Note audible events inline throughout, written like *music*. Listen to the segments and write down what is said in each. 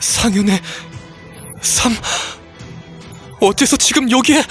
상윤의 삶 어째서 지금 여기에?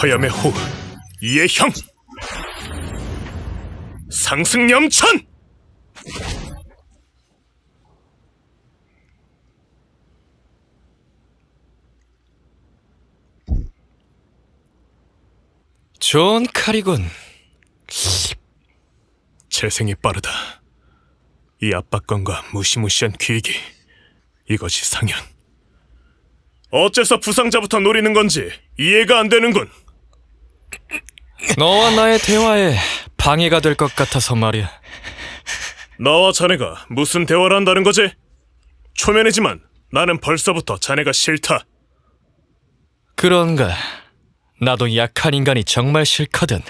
화염의 호 이의 형! 상승 염천 좋은 칼이군. 재생이 빠르다. 이 압박감과 무시무시한 귀기 이것이 상현. 어째서 부상자부터 노리는 건지 이해가 안 되는군. 너와 나의 대화에 방해가 될 것 같아서 말이야. 나와 자네가 무슨 대화를 한다는 거지? 초면이지만 나는 벌써부터 자네가 싫다. 그런가 나도 약한 인간이 정말 싫거든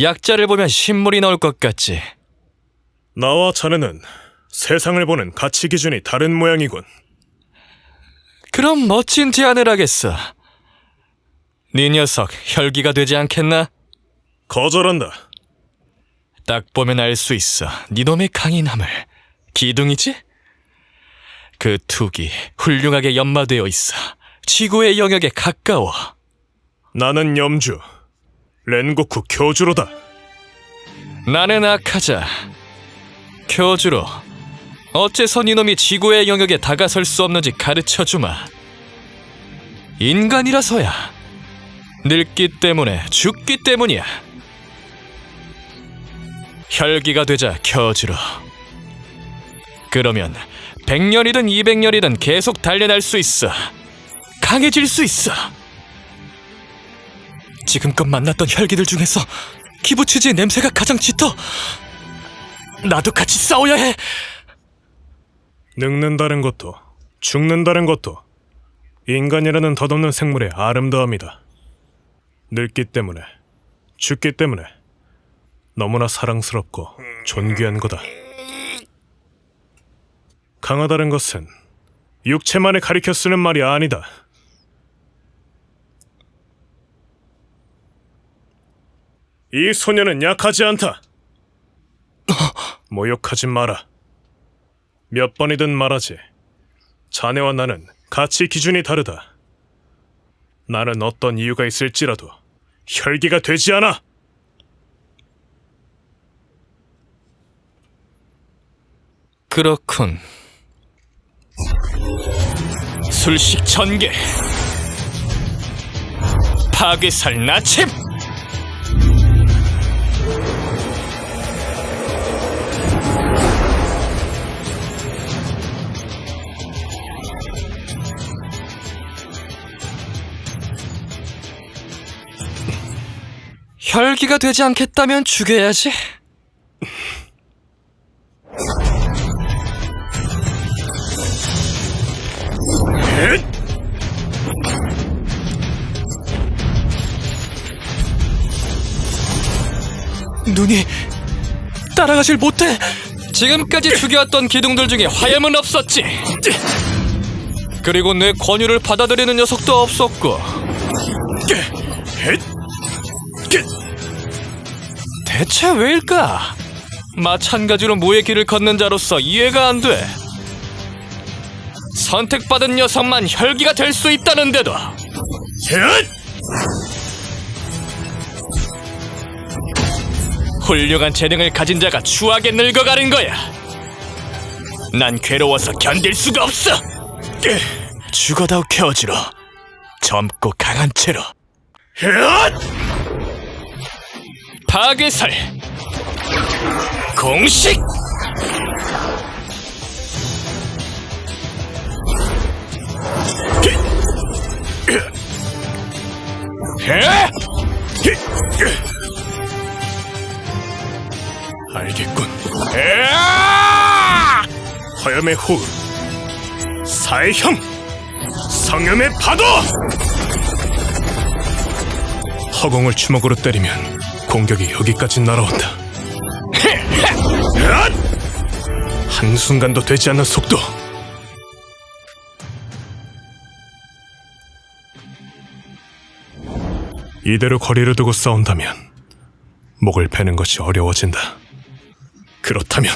약자를 보면 신물이 나올 것 같지 나와 자네는 세상을 보는 가치 기준이 다른 모양이군 그럼 멋진 제안을 하겠어 네 녀석 혈기가 되지 않겠나? 거절한다 딱 보면 알 수 있어. 네 놈의 강인함을. 기둥이지? 그 툭이 훌륭하게 연마되어 있어. 지구의 영역에 가까워. 나는 염주 렌고쿠 교주로다 나는 아카자. 교주로. 어째서 네 놈이 지구의 영역에 다가설 수 없는지 가르쳐 주마. 인간이라서야. 늙기 때문에 죽기 때문이야. 혈기가 되자 켜주로. 그러면 100년이든 200년이든 계속 단련할 수 있어. 강해질 수 있어. 지금껏 만났던 혈기들 중에서 키부츠지의 냄새가 가장 짙어. 나도 같이 싸워야 해. 늙는다는 것도 죽는다는 것도 인간이라는 덧없는 생물의 아름다움이다 늙기 때문에 죽기 때문에 너무나 사랑스럽고 존귀한 거다 강하다는 것은 육체만을 가리켜 쓰는 말이 아니다 이 소녀는 약하지 않다 모욕하지 마라 몇 번이든 말하지. 자네와 나는 가치 기준이 다르다. 나는 어떤 이유가 있을지라도 혈기가 되지 않아. 그렇군. 술식 전개. 파괴살 나침. 혈기가 되지 않겠다면 죽여야지. 눈이 따라가질 못해. 지금까지 죽여왔던 기둥들 중에 화염은 없었지. 그리고 내 권유를 받아들이는 녀석도 없었고. 대체 왜일까? 마찬가지로 무의 길을 걷는 자로서 이해가 안 돼. 선택받은 녀석만 혈기가 될 수 있다는데도 훌륭한 재능을 가진 자가 추하게 늙어가는 거야. 난 괴로워서 견딜 수가 없어. 죽어다오 케어주로 젊고 강한 채로 파괴살 공식 해! 알겠군. 화염의 호흡, 사해형, 성염의 파도. 허공을 주먹으로 때리면 공격이 여기까지 날아온다. 한순간도 되지 않는 속도. 이대로 거리를 두고 싸운다면 목을 베는 것이 어려워진다. 그렇다면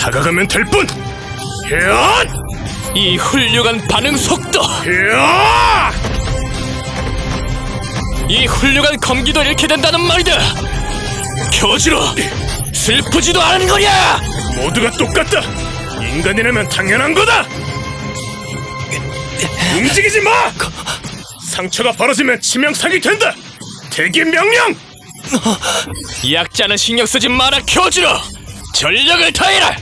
다가가면 될 뿐! 헤앗! 이 훌륭한 반응 속도, 야! 이 훌륭한 검기도 잃게 된다는 말이다. 교주로 슬프지도 않은 거냐? 모두가 똑같다. 인간이라면 당연한 거다. 움직이지 마. 상처가 벌어지면 치명상이 된다. 대기 명령. 약자는 신경 쓰지 마라, 교주로 전력을 다해라.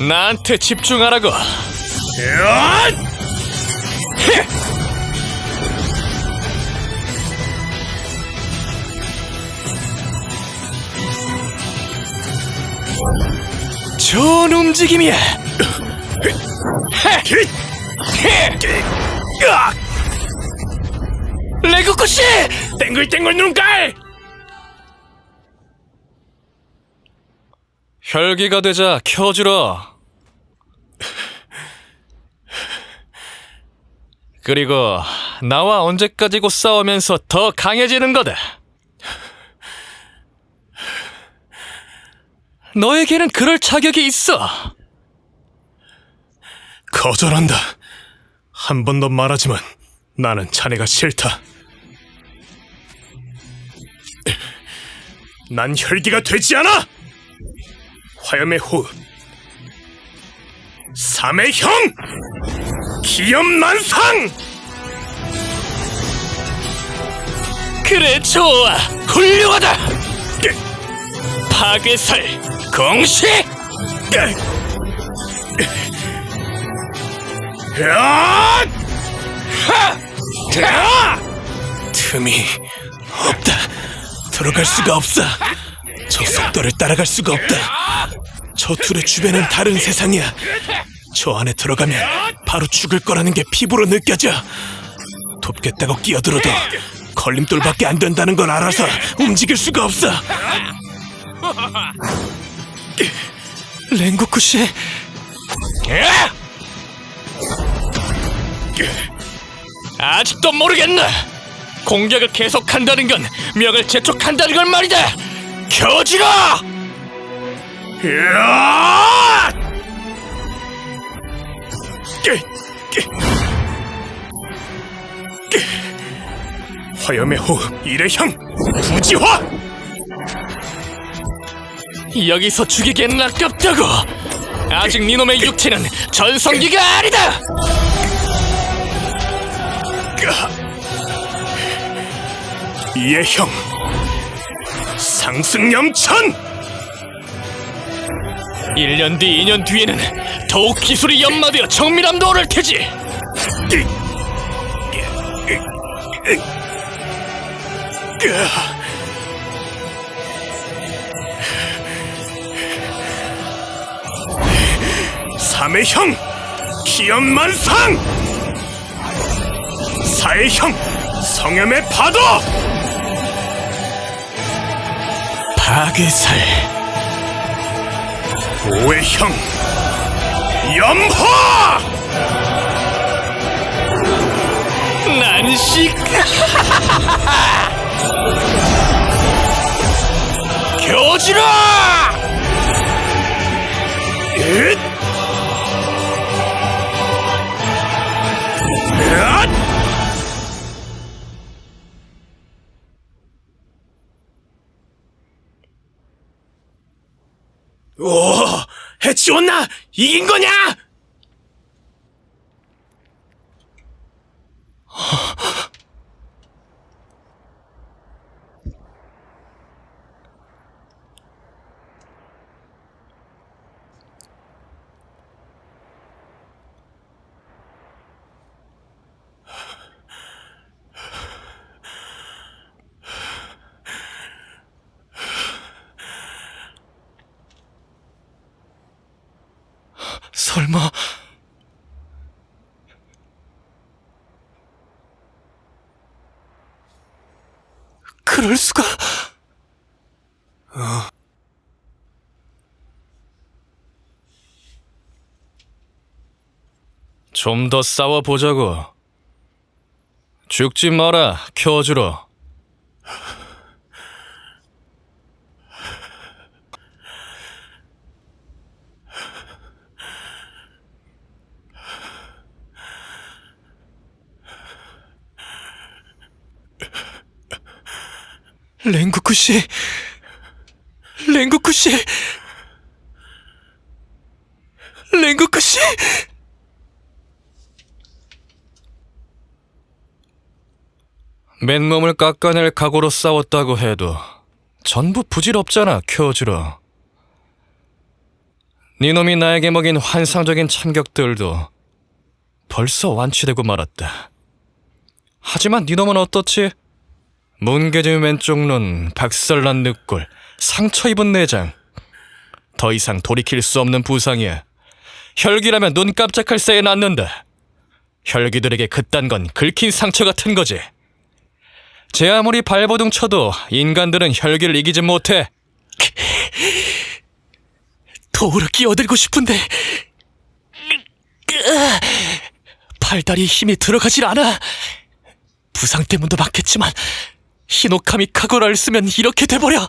나한테 집중하라고. 야! 좋은 움직임이야. 씨! 땡글땡글 눈깔! 혈기가 되자 켜주라. 그리고 나와 언제까지고 싸우면서 더 강해지는 거다. 너에게는 그럴 자격이 있어. 거절한다. 한 번 더 말하지만 나는 자네가 싫다. 난 혈기가 되지 않아! 화염의 호흡. 삼의 형! 기염만상! 그래 좋아 훌륭하다 파괴살 공식 야! 야! 틈이 없다. 들어갈 수가 없어. 저 속도를 따라갈 수가 없다. 저 둘의 주변은 다른 세상이야. 저 안에 들어가면 바로 죽을 거라는 게 피부로 느껴져. 돕겠다고 끼어들어도 걸림돌밖에 안 된다는 걸 알아서 움직일 수가 없어. 랭고쿠 씨 아직도 모르겠나 공격을 계속한다는 건 명을 재촉한다는 걸 말이다 교지라 야! 깨, 깨. 깨. 화염의 호흡 일회형 부지화 여기서 죽이기엔 아깝다고 아직 니놈의 육체는 전성기가 아니다 이해형 상승염천! 1년 뒤 2년 뒤에는 더욱 기술이 연마되어 정밀함도 오를 테지. 삼회형 기염만상! 사회형 성염의 파도 파괴살. 오해형 염화! 난식! *laughs* 교지라 오, 해치웠나? 이긴 거냐? 설마... 그럴 수가... 어... 좀 더 싸워보자고. 죽지 마라, 켜주러. 랭구쿠 씨, 랭구쿠 씨, 랭구쿠 씨. 맨몸을 깎아낼 각오로 싸웠다고 해도 전부 부질없잖아, 켜주러. 니놈이 나에게 먹인 환상적인 참격들도 벌써 완치되고 말았다. 하지만 니놈은 어떻지? 뭉개진 왼쪽 눈, 박살난 늑골, 상처 입은 내장. 더 이상 돌이킬 수 없는 부상이야. 혈기라면 눈 깜짝할 새에 낫는다. 혈기들에게 그딴 건 긁힌 상처 같은 거지. 제 아무리 발버둥 쳐도 인간들은 혈기를 이기지 못해. 도우를 끼어들고 싶은데 팔다리에 힘이 들어가질 않아. 부상 때문도 맞겠지만 히노카미 카고라를 쓰면 이렇게 돼버려.